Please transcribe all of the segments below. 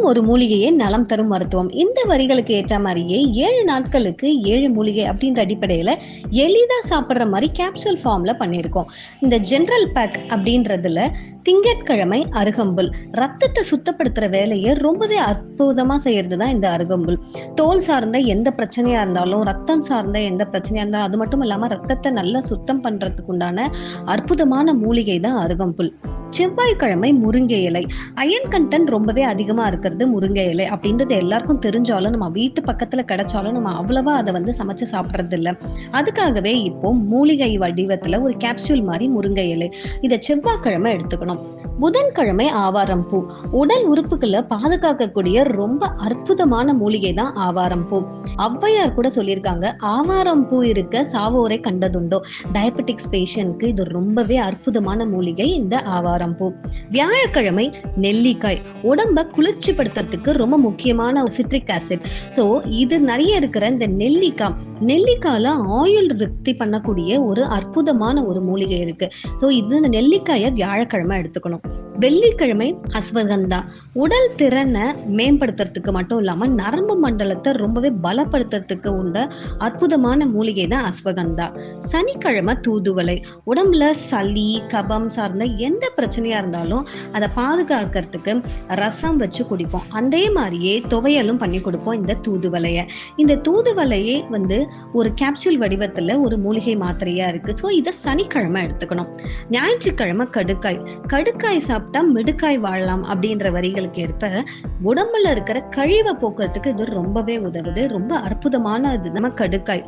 தினம் ஒரு மூலிகையே நலம் தரும் மருத்துவம். இந்த வரிகளுக்கு ஏற்ற மாதிரியே ஏழு நாட்களுக்கு ஏழு மூலிகை அப்படின்ற அடிப்படையில எளிதா சாப்பிடுற மாதிரி கேப்சூல் ஃபார்ம்ல பண்ணியிருக்கோம். இந்த ஜென்ரல் பேக் அப்படின்றதுல திங்கட்கிழமை அருகம்புல். ரத்தத்தை சுத்தப்படுத்துற வேலையை ரொம்பவே அற்புதமா செய்யறது தான் இந்த அருகம்புல். தோல் சார்ந்த எந்த பிரச்சனையா இருந்தாலும் ரத்தம் சார்ந்த எந்த பிரச்சனையா இருந்தாலும் அது மட்டும் இல்லாம ரத்தத்தை நல்லா சுத்தம் பண்ணுறதுக்கு உண்டான அற்புதமான மூலிகை தான் அருகம்புல். செவ்வாய்க்கிழமை முருங்கை இலை. அயன் கண்டென்ட் ரொம்பவே அதிகமாக இருக்கிறது முருங்கை இலை. அப்படின்றது எல்லாருக்கும் தெரிஞ்சாலும் நம்ம வீட்டு பக்கத்தில் கிடைச்சாலும் நம்ம அவ்வளவா அதை வந்து சமைச்சு சாப்பிட்றது இல்லை அதுக்காகவே இப்போ மூலிகை வடிவத்தில் ஒரு கேப்சூல் மாதிரி முருங்கை இலை. இதை செவ்வாய்க்கிழமை எடுத்துக்கணும். புதன்கிழமை ஆவாரம் பூ. உடல் உறுப்புகளை பாதுகாக்கக்கூடிய ரொம்ப அற்புதமான மூலிகை தான் ஆவாரம் பூ. ஔவையார் கூட சொல்லியிருக்காங்க ஆவாரம் பூ இருக்க சாவோரை கண்டதுண்டோ? டயபெட்டிக்ஸ் பேஷண்ட்க்கு இது ரொம்பவே அற்புதமான மூலிகை இந்த ஆவாரம் பூ. வியாழக்கிழமை நெல்லிக்காய். உடம்ப குளிர்ச்சிப்படுத்துறதுக்கு ரொம்ப முக்கியமான சிட்ரிக் ஆசிட் ஸோ இது நிறைய இருக்கிற இந்த நெல்லிக்காய். நெல்லிக்காயில ஆயில் விருத்தி பண்ணக்கூடிய ஒரு அற்புதமான ஒரு மூலிகை இருக்கு. ஸோ இது இந்த நெல்லிக்காயை வியாழக்கிழமை எடுத்துக்கணும். வெள்ளிக்கிழமை அஸ்வகந்தா. உடல் திறனை மேம்படுத்துறதுக்கு மட்டும் இல்லாம நரம்பு மண்டலத்தை ரொம்பவே பலப்படுத்துறதுக்கு உண்ட அற்புதமான மூலிகை தான் அஸ்வகந்தா. சனிக்கிழமை தூதுவளை. உடம்புல சளி கபம் சார்ந்த எந்த பிரச்சனையா இருந்தாலும் அதை பாதுகாக்கிறதுக்கு ரசம் வச்சு குடிப்போம். அதே மாதிரியே துவையலும் பண்ணி கொடுப்போம் இந்த தூதுவலையை இந்த தூதுவலையே வந்து ஒரு கேப்சூல் வடிவத்துல ஒரு மூலிகை மாத்திரையா இருக்கு. ஸோ இதை சனிக்கிழமை எடுத்துக்கணும். ஞாயிற்றுக்கிழமை கடுக்காய். கடுக்காய் சாப்பிட்டா மிடுக்காய் வாழலாம் அப்படின்ற வரிகளுக்கு ஏற்ப உடம்புல இருக்கிற கழிவை போக்குறதுக்கு இது ரொம்பவே உதவுது. ரொம்ப அற்புதமான இது. நம்ம கடுக்காய்.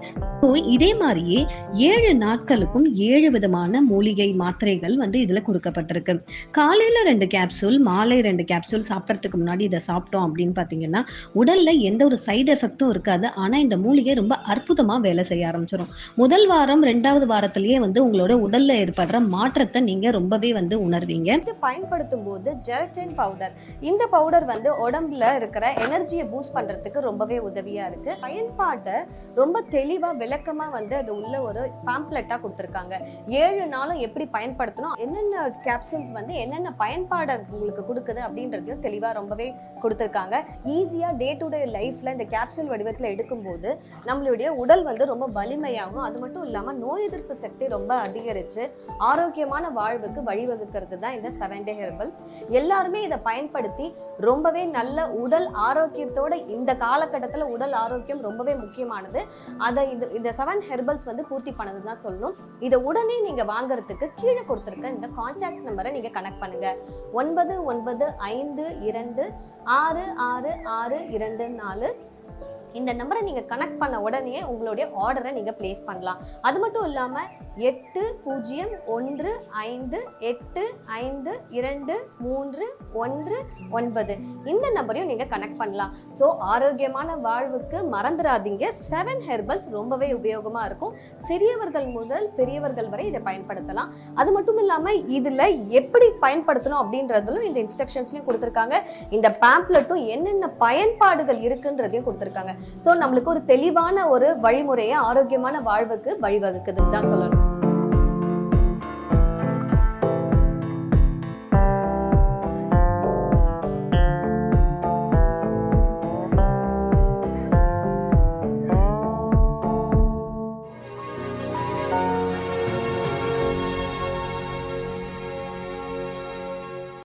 இதே மாதிரியே ஏழு நாட்களுக்கும் ஏழு விதமான மூலிகை மாத்திரைகள் வந்து இதுல கொடுக்கப்பட்டிருக்கு. காலையில ரெண்டு கேப்சூல் மாலை ரெண்டு கேப்சூல் சாப்பிட்றதுக்கு முன்னாடி இதை சாப்பிட்டோம் அப்படின்னு பாத்தீங்கன்னா உடல்ல எந்த ஒரு சைடு எஃபெக்டும் இருக்காது. ஆனா இந்த மூலிகை ரொம்ப அற்புதமா வேலை செய்ய ஆரம்பிச்சிடும் முதல் வாரம் ரெண்டாவது வாரத்திலேயே வந்து உங்களோட உடல்ல ஏற்படுற மாற்றத்தை நீங்க ரொம்பவே வந்து உணர்வீங்க. பயன்படுத்தும் போது ஜெலட்டின் பவுடர் இந்த பவுடர் வந்து உடம்புல இருக்கிற எனர்ஜியை பூஸ்ட் பண்றதுக்கு ரொம்பவே உதவியா இருக்கு. பயன்பாட்டை ரொம்ப தெளிவா விளக்கமா வந்து அது உள்ள ஒரு பாம்ப்ளெட்டா கொடுத்துருக்காங்க. ஏழு நாளும் எப்படி பயன்படுத்தணும் என்னென்ன கேப்சூல்ஸ் வந்து என்னென்ன பயன்பாடு உங்களுக்கு கொடுக்குது அப்படின்றது தெளிவா ரொம்பவே கொடுத்துருக்காங்க. ஈஸியா டே டு டே லைஃப்ல இந்த கேப்சூல் வடிவத்தில் எடுக்கும்போது நம்மளுடைய உடல் வந்து ரொம்ப வலிமையாகும். அது மட்டும் இல்லாம நோய் எதிர்ப்பு சக்தி ரொம்ப அதிகரிச்சு ஆரோக்கியமான வாழ்வுக்கு வழிவகுக்கிறது தான் இந்த செவன் டே ஹெர்பல்ஸ் எல்லாருமே இதை பயன்படுத்தி ரொம்பவே நல்ல உடல் ஆரோக்கியத்தோட இந்த காலகட்டத்தில் உடல் ஆரோக்கியம் ரொம்பவே முக்கியமானது. அதை இது இந்த செவன் ஹெர்பல்ஸ் வந்து பூர்த்தி பண்ணதுன்னு தான் சொல்லணும். இதை உடனே நீங்கள் வாங்குறதுக்கு கீழே கொடுத்துருக்க இந்த கான்டாக்ட் நம்பரை நீங்கள் கனெக்ட் பண்ணுங்க. ஒன்பது ஒன்பது ஐந்து இரண்டு ஆறு ஆறு ஆறு இரண்டு நாலு. இந்த நம்பரை நீங்கள் கனெக்ட் பண்ண உடனே உங்களுடைய ஆர்டரை நீங்கள் ப்ளேஸ் பண்ணலாம். அது மட்டும் இல்லாமல் எட்டு பூஜ்ஜியம் ஒன்று ஐந்து எட்டு ஐந்து இரண்டு மூன்று ஒன்று ஒன்பது. இந்த நம்பரையும் நீங்கள் கனெக்ட் பண்ணலாம். ஸோ ஆரோக்கியமான வாழ்வுக்கு மறந்துடாதீங்க செவன் ஹெர்பல்ஸ் ரொம்பவே உபயோகமாக இருக்கும். சிறியவர்கள் முதல் பெரியவர்கள் வரை இதை பயன்படுத்தலாம். அது மட்டும் இல்லாமல் இதில் எப்படி பயன்படுத்தணும் அப்படின்றதுலும் இந்த இன்ஸ்ட்ரக்ஷன்ஸ்லையும் கொடுத்துருக்காங்க. இந்த பேம்ப்லெட்டும் என்னென்ன பயன்பாடுகள் இருக்குன்றதையும் கொடுத்துருக்காங்க. ஸோ நம்மளுக்கு ஒரு தெளிவான ஒரு வழிமுறையை ஆரோக்கியமான வாழ்வுக்கு வழிவகுக்குதுன்னு தான் சொல்லணும்.